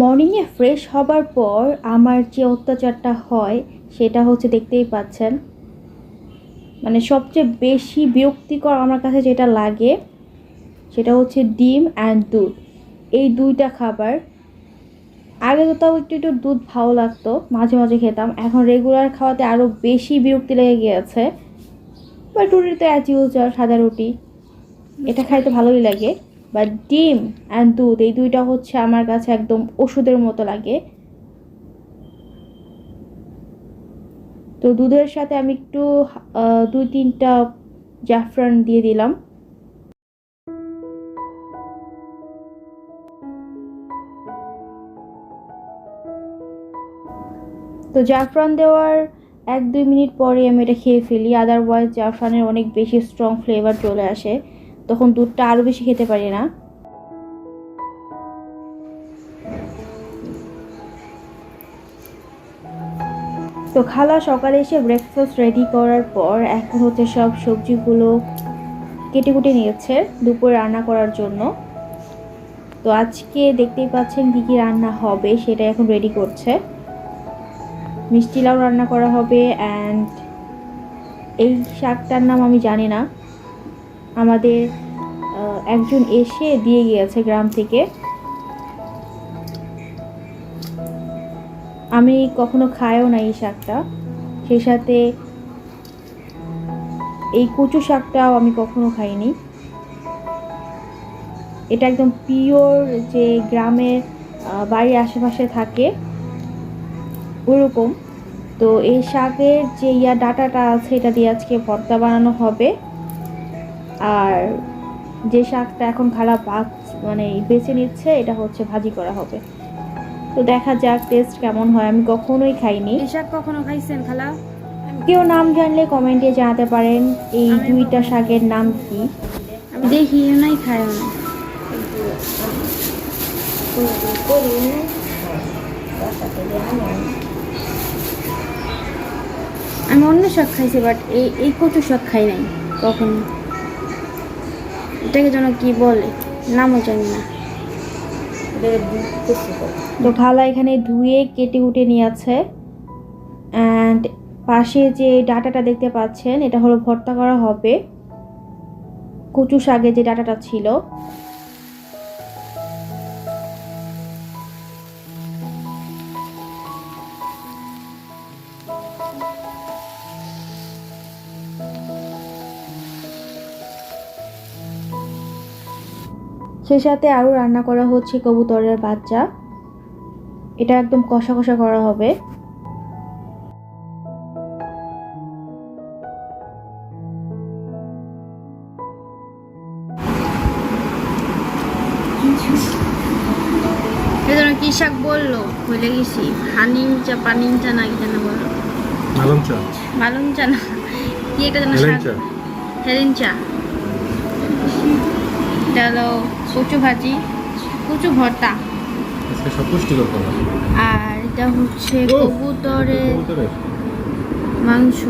মর্নিংয়ে fresh হবার পর আমার যে অত্যাচারটা হয়, সেটা হচ্ছে দেখতেই পাচ্ছেন। মানে সবচেয়ে বেশি বিরক্তিকর আমার কাছে যেটা লাগে, সেটা হচ্ছে ডিম অ্যান্ড দুধ। এই দুইটা খাবার, আগে তো তাও একটু একটু দুধ ভালো লাগতো, মাঝে মাঝে খেতাম। এখন রেগুলার খাওয়াতে আরও বেশি বিরক্তি লেগে গিয়েছে। বাট রুটি তো অ্যাজ ইউজার সাদা রুটি। এটা খাইতে ভালোই লাগে। বাট ডিম অ্যান্ড দুধ, এই দুইটা হচ্ছে আমার কাছে একদম ওষুধের মতো লাগে। তো দুধের সাথে আমি একটু দুই তিনটা জাফরান দিয়ে দিলাম। তো জাফরান দেওয়ার এক দুই মিনিট পরে আমি এটা খেয়ে ফেলি আদারওয়াইজ জাফরানের অনেক বেশি স্ট্রং ফ্লেভার চলে আসে। তখন দুধটা আরও বেশি খেতে পারি না। তো খালা সকালে এসে ব্রেকফাস্ট রেডি করার পর এখন হচ্ছে সব সবজিগুলো কেটে কুটে নিয়েছে দুপুরে রান্না করার জন্য। তো আজকে দেখতেই পাচ্ছেন কী কী রান্না হবে সেটা এখন রেডি করছে। মিষ্টি লাউ রান্না করা হবে অ্যান্ড এই শাকটার নাম আমি জানি না। আমাদের একজন এসে দিয়ে গিয়েছে গ্রাম থেকে। আমি কখনো খায়ও না এই শাকটা। সেই সাথে এই কচু শাকটাও আমি কখনো খাইনি। এটা একদম পিওর যে গ্রামের বাড়ির আশেপাশে থাকে, ওরকম। তো এই শাকের যে ইয়া ডাটাটা আছে, এটা দিয়ে আজকে ভর্তা বানানো হবে। আর যে শাকটা এখন খারাপ মানে বেছে নিচ্ছে এটা হচ্ছে ভাজি করা হবে। তো দেখা যাক টেস্ট কেমন হয়। আমি কখনোই খাইনি। এই শাক কখনো খাইছেন খালা? কেউ নাম জানলে কমেন্টে জানাতে পারেন এই দুইটা শাকের নাম কি? আমি দেখি নাই খাইও না। আমি অন্য শাক খাইছি বাট এই এই কচু শাক খাই নাই কখনো। এটাকে যেন কি বলে? নামও জানি না। তো খালা এখানে ধুয়ে কেটে উঠে নিয়ে আছে অ্যান্ড পাশে যে ডাটাটা দেখতে পাচ্ছেন, এটা হলো ভর্তা করা হবে। কচু শাকে যে ডাটাটা ছিল। সেই সাথে আরও রান্না করা হচ্ছে কবুতরের বাচ্চা। এটা একদম কষা কষা করা হবে। এটা যেন কি শাক বলল? ভুলে গেছি। হানিঞ্চা পানিঞ্চা না কি যেন বলল? মালম চা। মালুঞ্চা না। কি এটা যেন শাক? হেলেঞ্চা এটা হলো কচু ভাজি কচু ভর্তা। আর এটা হচ্ছে! কবুতরের মাংস।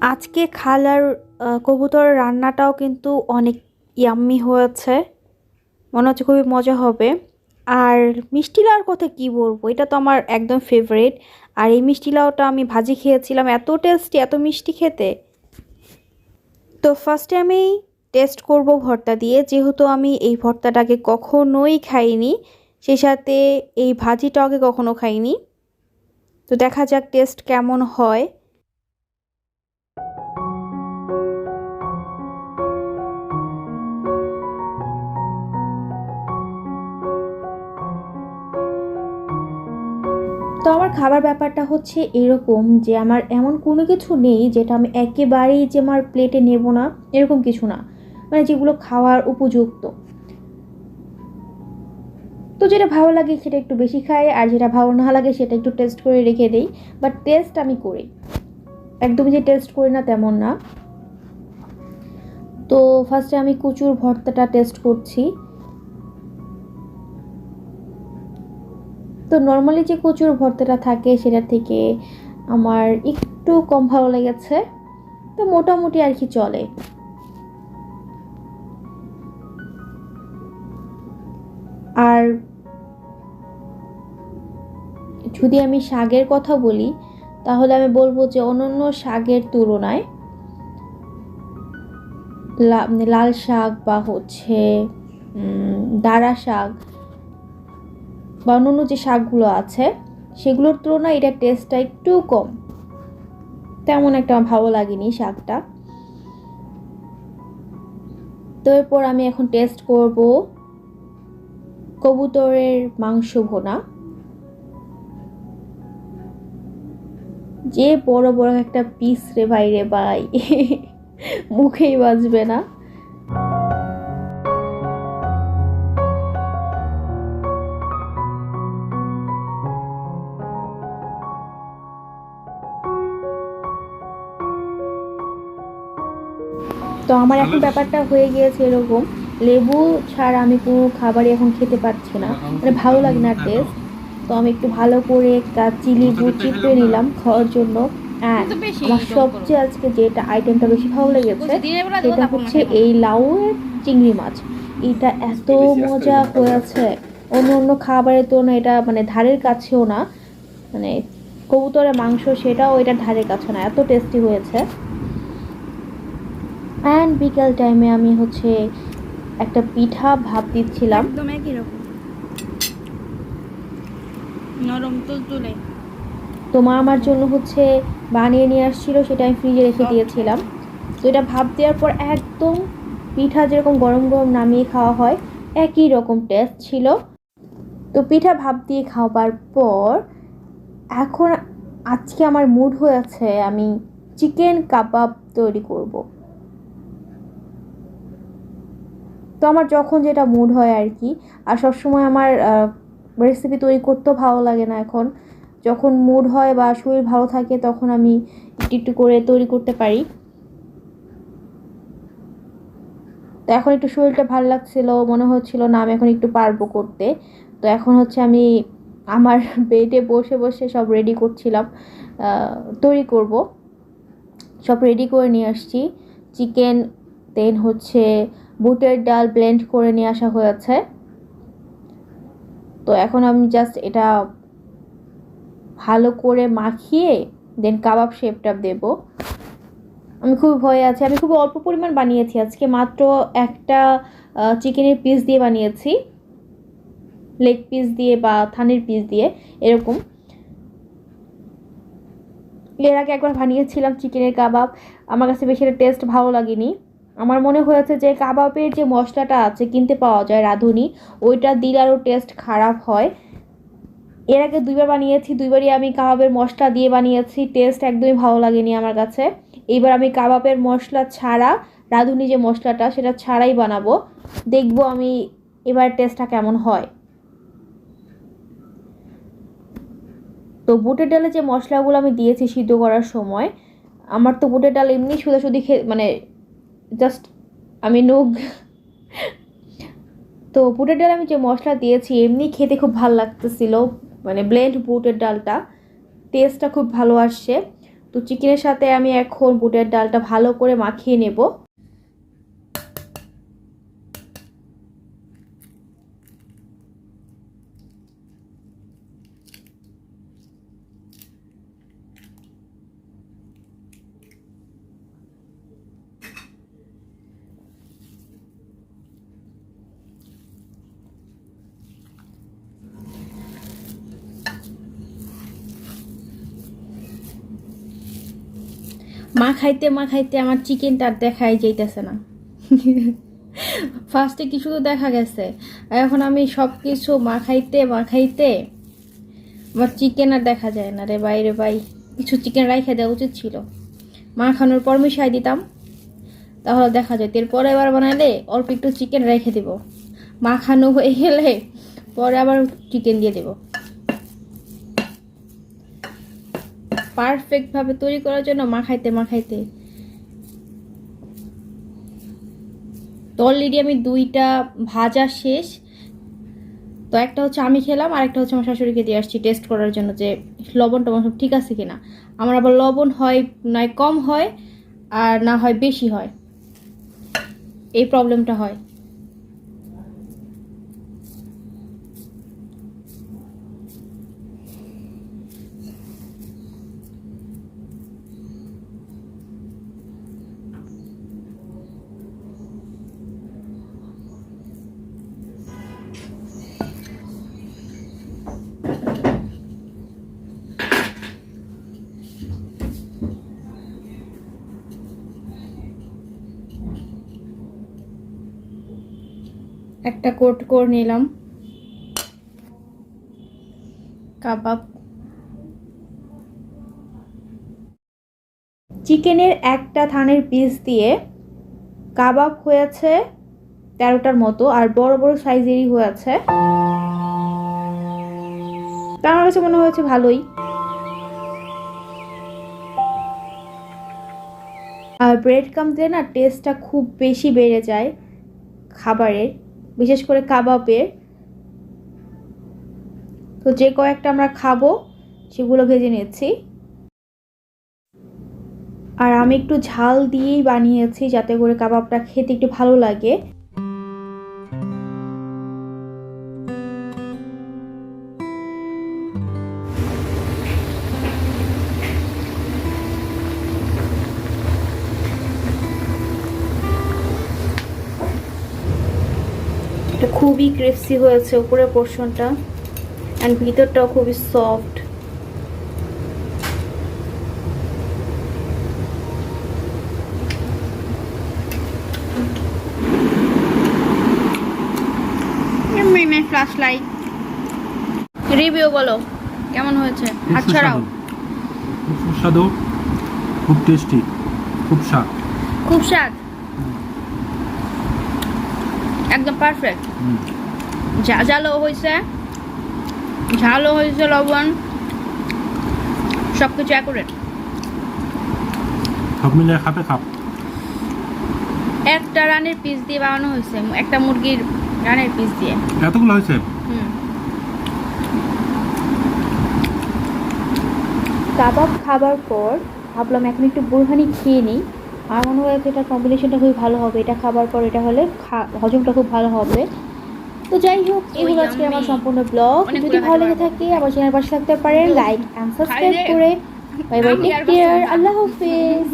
আজকে খালার আহ, কবুতরের রান্নাটাও কিন্তু অনেক ইয়াম্মি হয়েছে। মনে হচ্ছে খুবই মজা হবে। আর মিষ্টি লাউর কথা কি বলব? এটা তো আমার একদম ফেভারিট আর এই মিষ্টি লাউটা আমি ভাজি খেয়েছিলাম, এত টেস্টি এত মিষ্টি খেতে। তো ফার্স্টে আমি টেস্ট করব ভর্তা দিয়ে। যেহেতু আমি এই ভর্তাটাকে কখনোই খাইনি, সেই সাথে এই ভাজিটাও আগে কখনো খাইনি। তো দেখা যাক টেস্ট কেমন হয়। তো আমার খাবার ব্যাপারটা হচ্ছে এরকম যে আমার এমন কোনো কিছু নেই যেটা আমি একেবারেই যে আমার প্লেটে নেব না, এরকম কিছু না। মানে যেগুলো খাওয়ার উপযুক্ত। তো যেটা ভালো লাগে সেটা একটু বেশি খাই, আর যেটা ভালো না লাগে সেটা একটু টেস্ট করে রেখে দেই। বাট টেস্ট আমি করি। একদমই যে টেস্ট করি না তেমন না। তো ফার্স্টে আমি কচুর ভর্তাটা টেস্ট করছি। তো নর্মালি যে কচুর ভর্তাটা থাকে সেটা থেকে আমার একটু কম ভালো লেগেছে। তো মোটামুটি আর কি চলে। আর যদি আমি শাগের কথা বলি, তাহলে আমি বলব যে অন্যান্য শাগের তুলনায় মানে লাল শাক বা হচ্ছে দাঁড়া শাক বা অন্যান্য যে শাকগুলো আছে, সেগুলোর তুলনায় এটার টেস্টটা একটু কম। তেমন একটা আমার ভালো লাগেনি শাকটা। তো এরপর আমি এখন টেস্ট করব কবুতরের মাংস ভোনা। যে বড় বড় একটা পিস রে ভাই রে ভাই, মুখেই বাজবে না। তো আমার এখন ব্যাপারটা হয়ে গিয়েছে এরকম। লেবু ছাড়া আমি কোনো খাবারই এখন খেতে পারছি না। মানে ভালো লাগে না টেস্ট তো আমি একটু ভালো করে কাঁচি লেবু চিপে নিলাম খাওয়ার জন্য। তো আমার সবচেয়ে আজকে যেটা আইটেমটা বেশি ভালো লেগেছে সেটা হচ্ছে এই লাউয়ের চিংড়ি মাছ। এটা এত মজা হয়েছে। অন্য অন্য খাবারের তুলনায় এটা মানে ধারের কাছেও না। মানে কবুতরের মাংস সেটাও এটা ধারের কাছে না এত টেস্টি হয়েছে। অ্যান্ড বিকেল টাইমে আমি হচ্ছে একটা পিঠা ভাব দিচ্ছিলাম। একদম একই রকম। নরম তুলতুলে। তো মা আমার জন্য হচ্ছে বানিয়ে নিয়ে আসছিল সেটা আমি ফ্রিজে রেখে দিয়েছিলাম। তো এটা ভাপ দেওয়ার পর একদম পিঠা যেরকম গরম গরম নামিয়ে খাওয়া হয় একই রকম টেস্ট ছিল। তো পিঠা ভাপ দিয়ে খাওয়ার পর এখন আজকে আমার মুড হয়েছে আমি চিকেন কাবাব তৈরি করব। তো আমার যখন যেটা মুড হয় আর কি আর সবসময় আমার রেসিপি তৈরি করতেও ভালো লাগে না এখন, যখন মুড হয় বা শরীর ভালো থাকে তখন আমি একটু একটু করে তৈরি করতে পারি। তো এখন একটু শরীরটা ভালো লাগছিল, মনে হচ্ছিল না আমি এখন একটু পারব করতে। তো এখন হচ্ছে আমি আমার বেডে বসে বসে সব রেডি করছিলাম তৈরি করব। সব রেডি করে নিয়ে আসছি। চিকেন দেন হচ্ছে বুটের ডাল ব্লেন্ড করে নিয়ে আসা হয়েছে তো এখন আমি জাস্ট এটা ভালো করে মাখিয়ে দেন কাবাব শেপটা দেব। আমি খুব ভয়ে আছি। আমি খুব অল্প পরিমাণ বানিয়েছি আজকে। মাত্র একটা চিকেনের পিস দিয়ে বানিয়েছি। লেগ পিস দিয়ে বা থানের পিস দিয়ে, এরকম। এর আগে একবার বানিয়েছিলাম চিকেনের কাবাব। আমার কাছে বেশি টেস্ট ভালো লাগেনি। আমার মনে হয়েছে যে কাবাবের যে মশলাটা আছে কিনতে পাওয়া যায় রাঁধুনি, ওইটা দিলে আরও টেস্ট খারাপ হয়। এর আগে দুইবার বানিয়েছি, দুইবারই আমি কাবাবের মশলা দিয়ে বানিয়েছি টেস্ট একদমই ভালো লাগেনি আমার কাছে। এইবার আমি কাবাবের মশলা ছাড়া রাঁধুনি যে মশলাটা, সেটা ছাড়াই বানাবো। দেখব আমি এবার টেস্টটা কেমন হয়। তো বুটের ডালে যে মশলাগুলো আমি দিয়েছি সিদ্ধ করার সময়, আমার তো বুটের ডাল এমনি সুদাসুদি খে মানে জাস্ট আমি নোগ। তো বুটের ডাল আমি যে মশলা দিয়েছি, এমনি খেতে খুব ভালো লাগতেছিল। মানে ব্লেন্ড বুটের ডালটা। টেস্টটা খুব ভালো আসছে। তো চিকেনের সাথে আমি এখন বুটের ডালটা ভালো করে মাখিয়ে নেব। মা খাইতে মা খাইতে আমার চিকেনটা আর দেখাই যাইতেছে না। ফার্স্টে কিছু তো দেখা গেছে। এখন আমি সব কিছু মা খাইতে মা খাইতে আমার চিকেন আর দেখা যায় না রে বাইরে ভাই। কিছু চিকেন রাইখে দেওয়া উচিত ছিল। মা খানোর পর মিশাই দিতাম। তাহলে দেখা যেত এরপরে এবার বানালে অল্প একটু চিকেন রেখে দিব। মা খানো হয়ে গেলে পরে আবার চিকেন দিয়ে দেবো। পারফেক্ট ভাবে তৈরি করার জন্য মাখাইতে মাখাইতে। তো অলরেডি আমি দুইটা ভাজা শেষ। তো একটা হচ্ছে আমি খেলাম, আর একটা হচ্ছে আমার শাশুড়িকে দিয়ে আসছি টেস্ট করার জন্য যে লবণ টবণ সব ঠিক আছে কিনা। আমার আবার লবণ হয়, নয় কম হয়, আর না হয় বেশি হয়। এই প্রবলেমটা হয়। একটা কোট করে নিলাম। কাবাব। চিকেনের একটা থানের পিস দিয়ে কাবাব হয়েছে তেরোটার মতো, আর বড় বড় সাইজেরই হয়েছে। তা আমার কাছে মনে হয়েছে ভালোই। আর ব্রেড কাম দিয়ে না টেস্টটা খুব বেশি বেড়ে যায় খাবারের। বিশেষ করে কাবাবের। তো যে কয়েকটা আমরা খাব, সেগুলো ভেজে নিচ্ছি। আর আমি একটু ঝাল দিয়েই বানিয়েছি, যাতে করে কাবাবটা খেতে একটু ভালো লাগে। খুবই ক্রিপসি হয়েছে উপরের পোর্শনটা অ্যান্ড ভিতরটাও খুবই সফট মেমে ফ্ল্যাশ লাইট রিভিউ বলো কেমন হয়েছে? খুব হাত ছাড়াও। খুব সুস্বাদু খুব টেস্টি খুব স্বাদ। খুব স্বাদ। একদম পারফেক্ট হুম। ঝা ঝালও হয়েছে। ঝালও হয়েছে লবণ। সব কিছু অ্যাকুরেট সব মিলিয়ে খাপে খাপ একটা রানের পিস দিয়ে বানানো হয়েছে একটা মুরগির রানের পিস দিয়ে। এতগুলো হয়েছে? কাবাব খাবার পর ভাবলাম এখন একটু বুরহানি খেয়ে নিই। আর মনে হয় এটা কম্বিনেশনটা খুবই ভালো হবে। এটা খাবার পর এটা হলে হজমটা খুব ভালো হবে। তো যাই হোক এই হলো আজকে আমার সম্পূর্ণ ব্লগ যদি ভালো লেগে থাকে আমার চ্যানেল পাশে থাকতে পারেন। লাইক অ্যান্ড সাবস্ক্রাইব করে। বাই বাই টেক কেয়ার আল্লাহ হাফেজ।